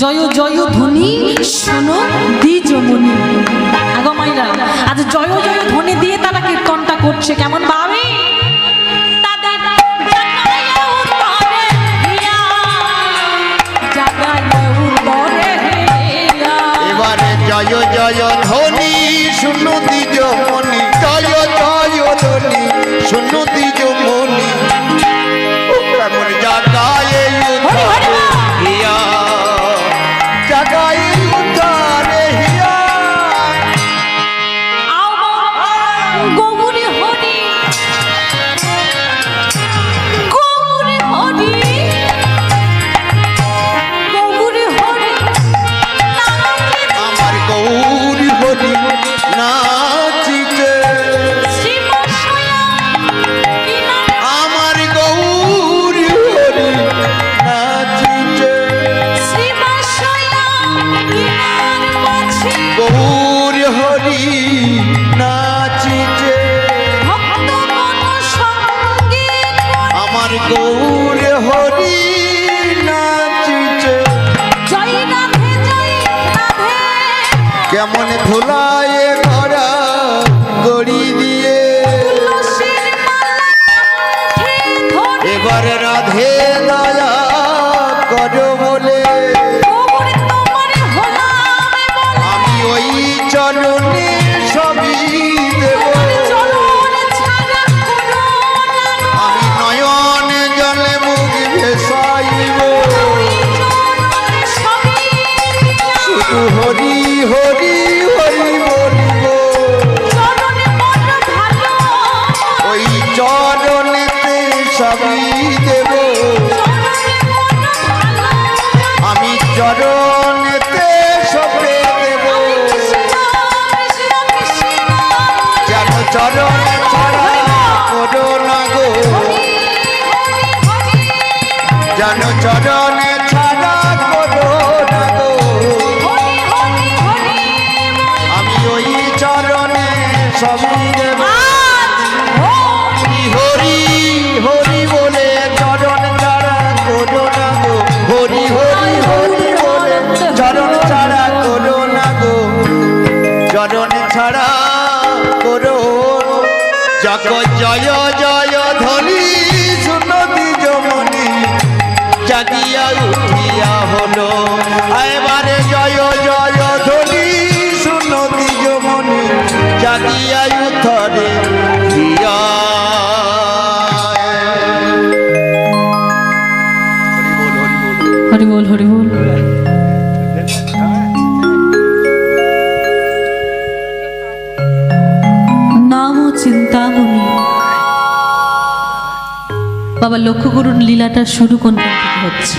জয় জয় ধ্বনি, শোনো দ্বিজমণি আগো মাইরা, আজ জয় জয় ধ্বনি দিয়ে তারা কীর্তনটা করছে, কেমন ভাবে? জয় জয় ধ্বনি, শুনো দ্বিজমণি কেমন সবই বাবা লক্ষ্য করুন লীলাটা শুরু কোন থেকে হচ্ছে?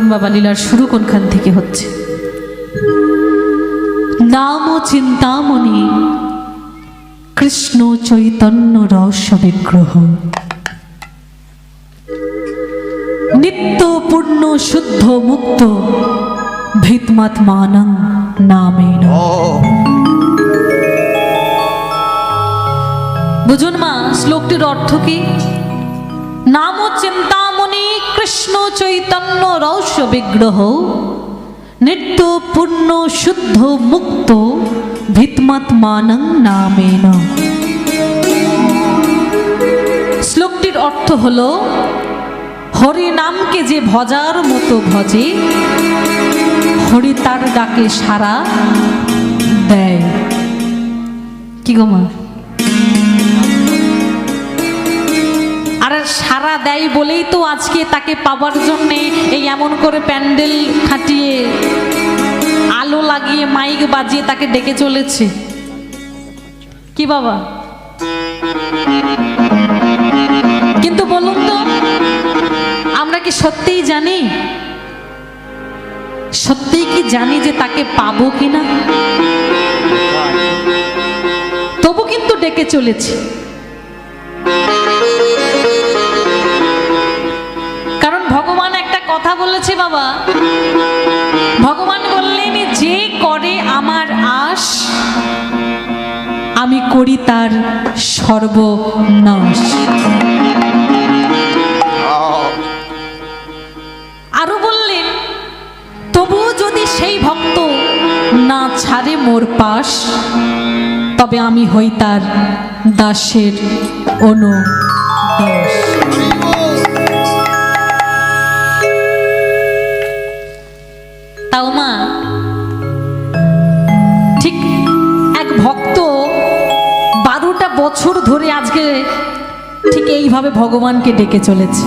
করুন বাবা লীলার শুরু কোনখান থেকে হচ্ছে? নাম ও চিন্তামণি, কৃষ্ণ চৈতন্য রস বিগ্রহ। নিত্য পূর্ণ শুদ্ধ মুক্ত ভিতমাত্মানং নামেন ও বুঝুন মা, শ্লোকটির অর্থ কি? নাম চিন্তামণি কৃষ্ণ চৈতন্য রৌস্য বিগ্রহ, নিত্য পূর্ণ শুদ্ধ মুক্ত ভিতমাত্মানং নামেন। শ্লোকটির অর্থ হল, হরি নামকে যে ভজার মতো ভজে, হরি তার ডাকে সারা দেয়। কি গো মা? সারা দেয় বলেই তো আজকে তাকে পাবার জন্যে এই এমন করে প্যান্ডেল খাটিয়ে আলো লাগিয়ে মাইক বাজিয়ে তাকে ডেকে চলেছে। কি বাবা? কিন্তু বলুন তো, আমরা কি সত্যিই জানি? সত্যিই কি জানি যে তাকে পাবো কিনা? তবু কিন্তু ডেকে চলেছে। বলেছে বাবা? ভগবান বললেন, যে করে আমার আশ, আমি করি তার সর্বনাশ। আরও বললেন তবু যদি সেই ভক্ত না ছাড়ে মোর পাশ, তবে আমি হই তার দাসের অনু বছর ধরে আজকে ঠিক এইভাবে ভগবানকে ডেকে চলেছে।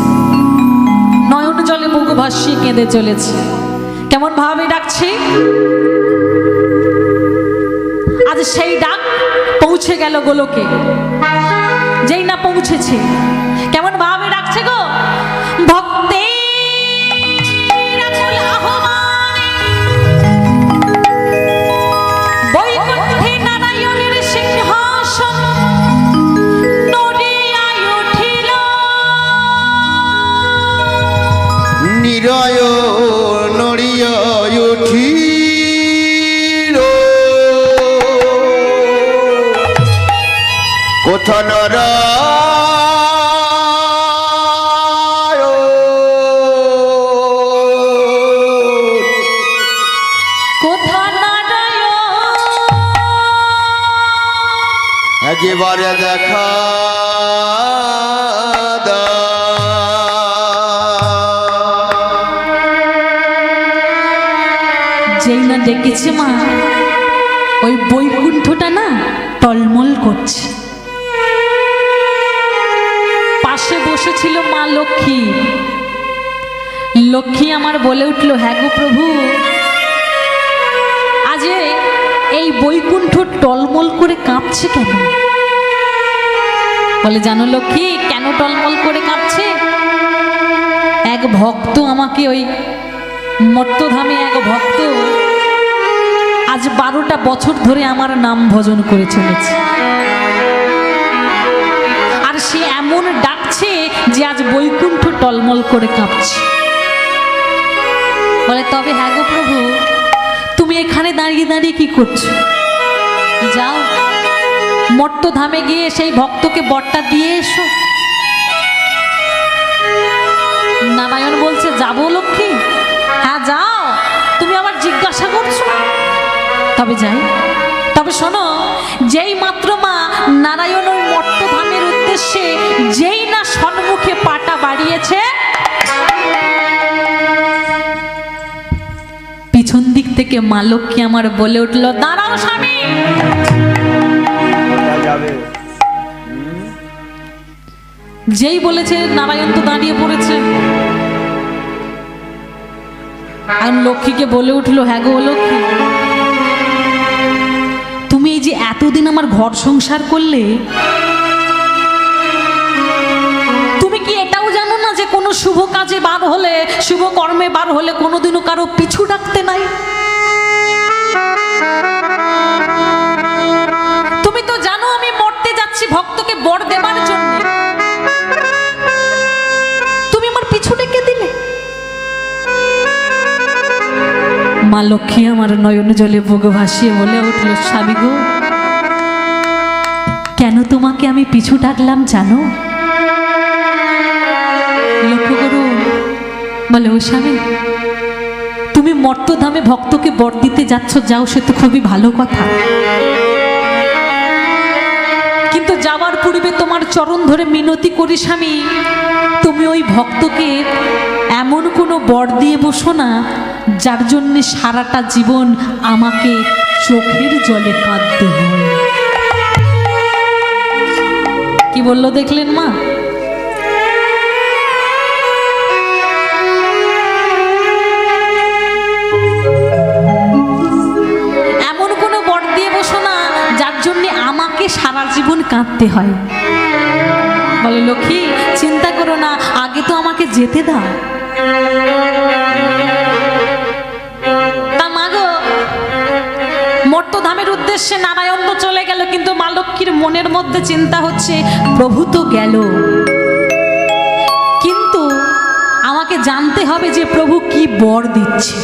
নয়ন জলে মুখ ভাসিয়ে কেঁদে চলেছে। কেমন ভাবে ডাকছে? আজ সেই ডাক পৌঁছে গেল গোলকে। যেই না পৌঁছেছে, কেমন ভাবে ডাকছে গো? কোথা কোথা নারায়ণ একেবারে দেখা যেই না ডেকেছে মা ওই বৈকুণ্ঠটা লক্ষ্মী। লক্ষ্মী আমার বলে উঠল হ্যাঁ প্রভু, আজ এই বৈকুণ্ঠ টলমল করে কাঁপছে কেন? বলে, জানো লক্ষ্মী, কেন টলমল করে কাঁপছে? এক ভক্ত আমাকে ওই মর্তধামে এক ভক্ত আজ বারোটা বছর ধরে আমার নাম ভজন করে চলেছে। আর সে এমন ডাকছে যে আজ বৈকুণ্ঠ টলমল করে কাঁপছে। বলে, তবে হ্যাঁ গো প্রভু, তুমি এখানে দাঁড়িয়ে দাঁড়িয়ে কি করছ? যাও মর্তধামে গিয়ে সেই ভক্তকে বরটা দিয়ে এসো। নারায়ণ বলছে, যাব লক্ষ্মী? হ্যাঁ যাও। তুমি আবার জিজ্ঞাসা করছ? তবে যাই, তবে শোনো, যেই মাত্র মা নারায়ণ উদ্দেশ্যে যেই না সম্মুখে পাটা বাড়িয়েছে, পিছন দিক থেকে মা লক্ষ্মী আমার বলে উঠল, দাঁড়াও স্বামী। যেই বলেছে, নারায়ণ তো দাঁড়িয়ে পড়েছে। আর লক্ষ্মীকে বলে উঠল হ্যাঁ গো লক্ষ্মী, তুমি এই যে এতদিন আমার ঘর সংসার করলে শুভ কাজে বার হলে, শুভ কর্মে বার হলে কোনোদিনও কারও পিছু ডাকতে নাই। তুমি তো জানো আমি মরতে যাচ্ছি ভক্তকে বর দেবার জন্য। তুমি আমার পিছু ডেকে দিলে। মা লক্ষ্মী আমার নয়ন জলে বুক ভাসিয়ে বলে উঠল, স্বামী গো, কেন তোমাকে আমি পিছু ডাকলাম জানো? লক্ষ্য করুন বলে, ও স্বামী, তুমি মর্তধামে ভক্তকে বর দিতে যাচ্ছ, যাও, সে তো খুবই ভালো কথা। কিন্তু যাওয়ার পূর্বে তোমার চরণ ধরে মিনতি করি, স্বামী। তুমি ওই ভক্তকে এমন কোনো বর দিয়ে বসো না, যার জন্যে সারাটা জীবন আমাকে চোখের জলে কাঁদতে হয়। কি বলল দেখলেন মা? জীবন হয়। বলে, লক্ষ্মী, চিন্তা করো না, আগে তো আমাকে যেতে দাও। উদ্দেশ্যে নারায়ণ তো চলে গেল, কিন্তু মা লক্ষ্মীর মনের মধ্যে চিন্তা হচ্ছে, প্রভু তো গেল। কিন্তু আমাকে জানতে হবে যে প্রভু কি বর দিচ্ছে।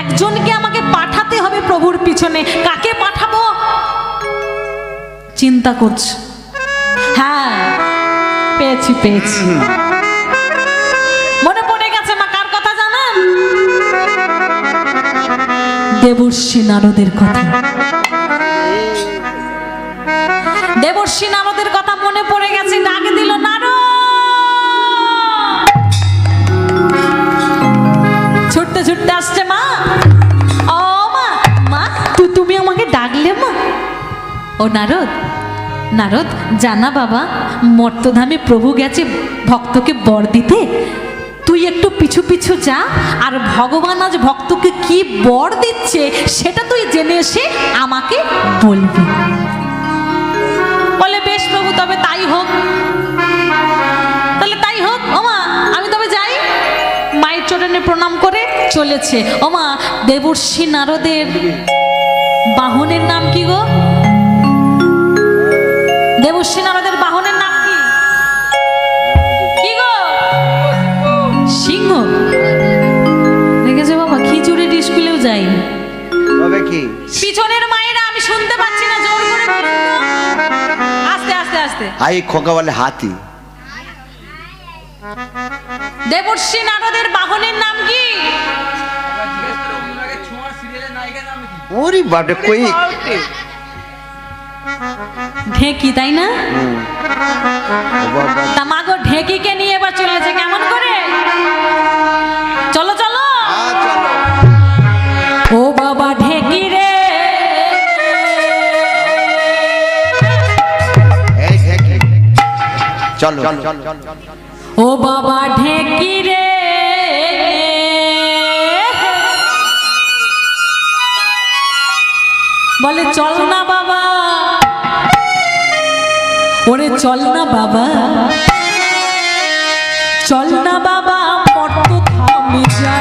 একজনকে আমাকে পাঠাতে হবে প্রভুর পিছনে পাঠাবো চিন্তা করছে। হ্যাঁ পেয়েছি পেয়েছি। মনে পড়ে গেছে মা কার কথা জানেন? দেবর্ষী নারদের কথা। দেবর্ষী নারদের কথা মনে পড়ে গেছে ডাক দিল নারদ! ছুটতে ছুটতে আসছে মা। ও মা মা তুমি আমাকে ডাকলে মা? ও নারদ নারদ, জানা বাবা, মর্তধামে প্রভু গেছে ভক্তকে বর দিতে। তুই একটু পিছু পিছু যা, আর ভগবান আজ ভক্তকে কি বর দিচ্ছে সেটা তুই জেনে এসে আমাকে বলবি। বলে, বেশ প্রভু, তবে তাই হোক। তাহলে তাই হোক ওমা আমি তবে যাই। মায়ের চরণে প্রণাম করে চলেছে। ওমা দেবর্ষী নারদের বাহনের নাম কি গো? দেবর্ষী নারদের বাহনের নাম কি? কি গো? সিংহ? দেখেছ বাবা খিচুড়ির স্কুলেও যাইনি। তবে কি? পিছনের মায়েরা আমি শুনতে পাচ্ছি না জোর করে আস্তে আস্তে আস্তে। আই খোকা বলে হাতি। দেবর্ষী নারদের বাহনের নাম কি? ওরে বাপরে কই? ঢেকি তাই না? তা মাগো ঢেকিকে নিয়ে এবার চলেছে কেমন করে? চলো চলো। ও বাবা ঢেকি রে। চলো। ও বাবা ঢেকি রে। বলে চল না বাবা। ওরে চল না বাবা। চল না বাবা মর্ত থামে যাই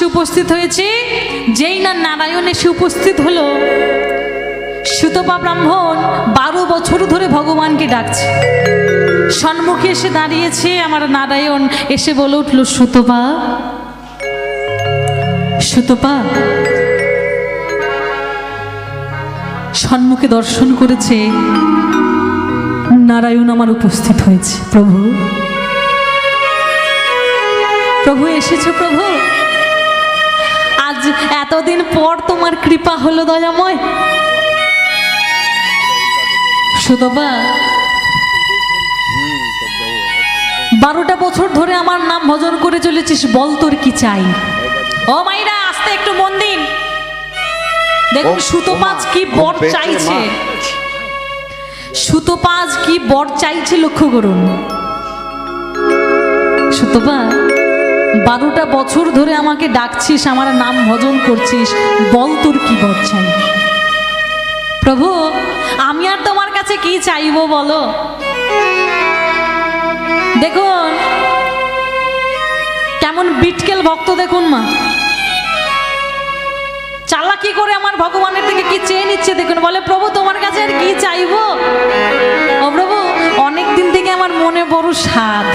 উদ্দেশ্যে উপস্থিত হয়েছে। যেই না নারায়ণ এসে উপস্থিত হলো। সুতপা ব্রাহ্মণ বারো বছর ধরে ভগবানকে ডাকছে। সম্মুখে এসে দাঁড়িয়েছে আমার নারায়ণ। এসে বলে উঠল, সুতপা সুতপা সম্মুখে দর্শন করেছে। নারায়ণ আমার উপস্থিত হয়েছে। প্রভু প্রভু এসেছ প্রভু। আজ এতদিন পর তোমার কৃপা হলো দয়াময়। সুতবা বারোটা বছর ধরে আমার নাম ভজন করে চলেছিস বল তোর কি চাই? ও মাইরা আসতে একটু মন দিন। দেখুন সুতোপাজ কি বর চাইছে। সুতোপাজ কি বর চাইছে লক্ষ্য করুন। সুতোপা বারোটা বছর ধরে আমাকে ডাকছিস, আমার নাম ভজন করছিস, বল তোর কি চাই প্রভু, আমি আর তোমার কাছে কি চাইব বলো? দেখুন, কেমন বিটকেল ভক্ত দেখুন মা। চালাকি করে আমার ভগবানের দিকে কি চেয়ে নিচ্ছে দেখুন, বলে প্রভু, তোমার কাছে আর কি চাইব? ও প্রভু অনেক দিন থেকে আমার মনে বড় স্বাদ।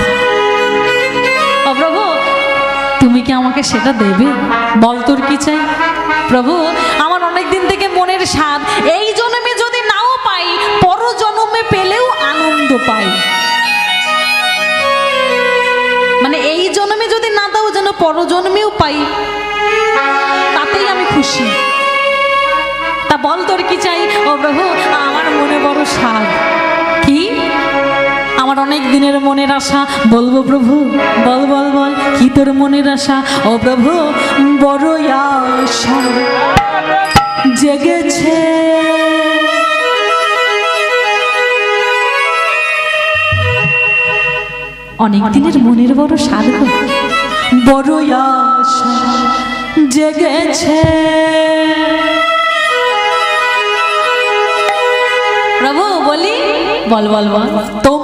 আমাকে সেটা দেবে। বল তোর কি চাই? প্রভু, আমার অনেক দিন থেকে মনের স্বাদ। এই জন্মে যদি নাও পাই পর জন্মে পেলেও আনন্দ পাই। মানে এই জন্মে যদি না দাও, যেন পর জন্মেও পাই, তাতেই আমি খুশি। তা বল তোর কি চাই? ও প্রভু, আমার মনে বড় স্বাদ। কি? আমার অনেক দিনের মনের আশা। বলব প্রভু বল বল বল কি তোর মনের আশা? ও প্রভু বড় আশা। জেগেছে। অনেক দিনের মনের বড় গো। বড় আশা। জেগেছে। প্রভু বলি? বল বল বল। তোমার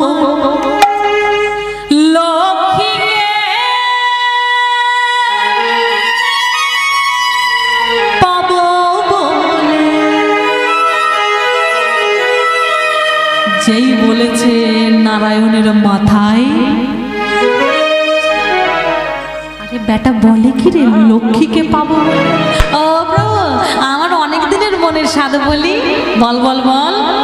বলেছে নারায়ণের মাথায়। আরে বেটা, বলে কি রে? লক্ষ্মীকে পাবো। আমার অনেক দিনের মনের সাধু বলি। বল বল বল।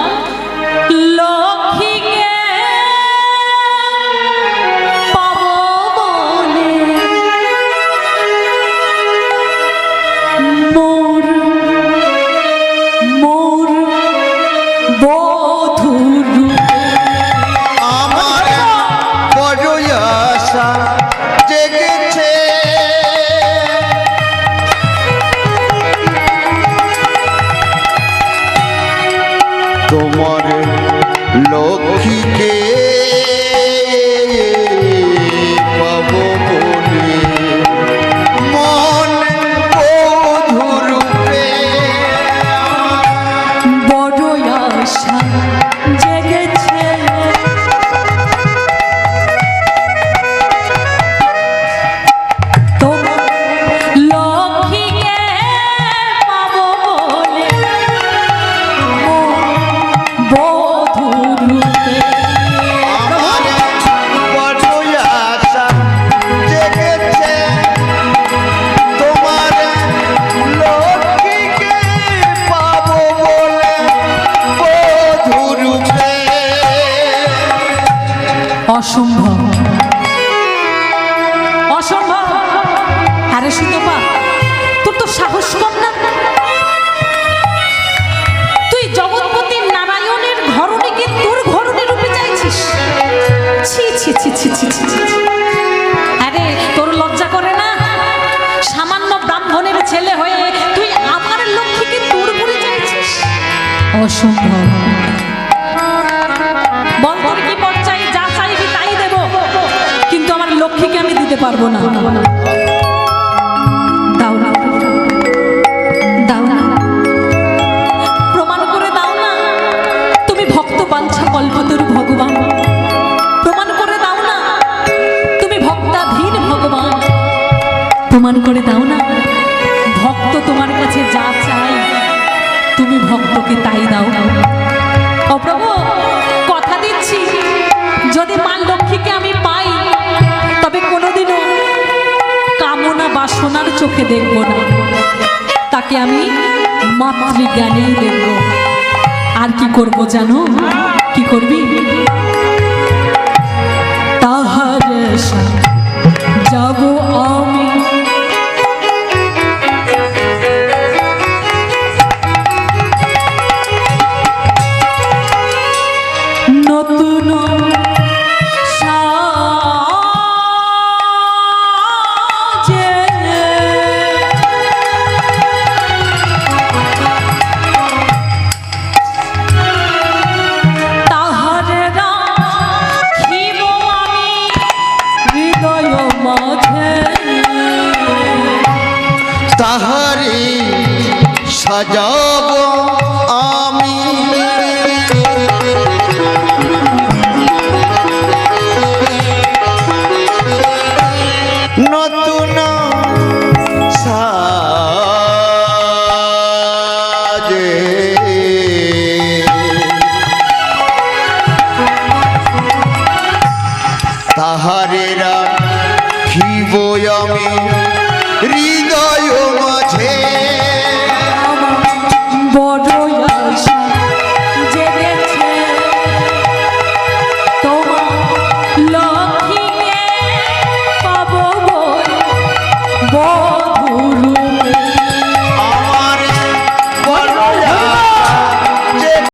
অসম্ভব। অসম্ভব। আরে সুতপা তোর তো সাহস কম না? তুই জগৎপতি নারায়ণের ঘরণীকে তোর ঘরণী রূপে চাইছিস? ছি ছি ছি ছি ছি ছি। আরে তোর লজ্জা করে না? সামান্য ব্রাহ্মণের ছেলে হয়ে তুই আমার লক্ষ্মীকে তোর করে চাইছিস? অসম্ভব। দিতে পারব না। দাও দাও প্রমাণ করে দাও না। তুমি ভক্ত ভগবান। প্রমাণ করে দাও না। তুমি ভগবান। প্রমাণ করে দাও না। ভক্ত তোমার কাছে যা চাই তুমি ভক্তকে তাই দাও। ও প্রভু কথা দিচ্ছি। যদি মা লক্ষ্মীকে বাসনার চোখে দেখব না। তাকে আমি মাতৃজ্ঞানেই দেখব। আর কি করব জানো? কি করবি? তাহার তাহারে সাজাব।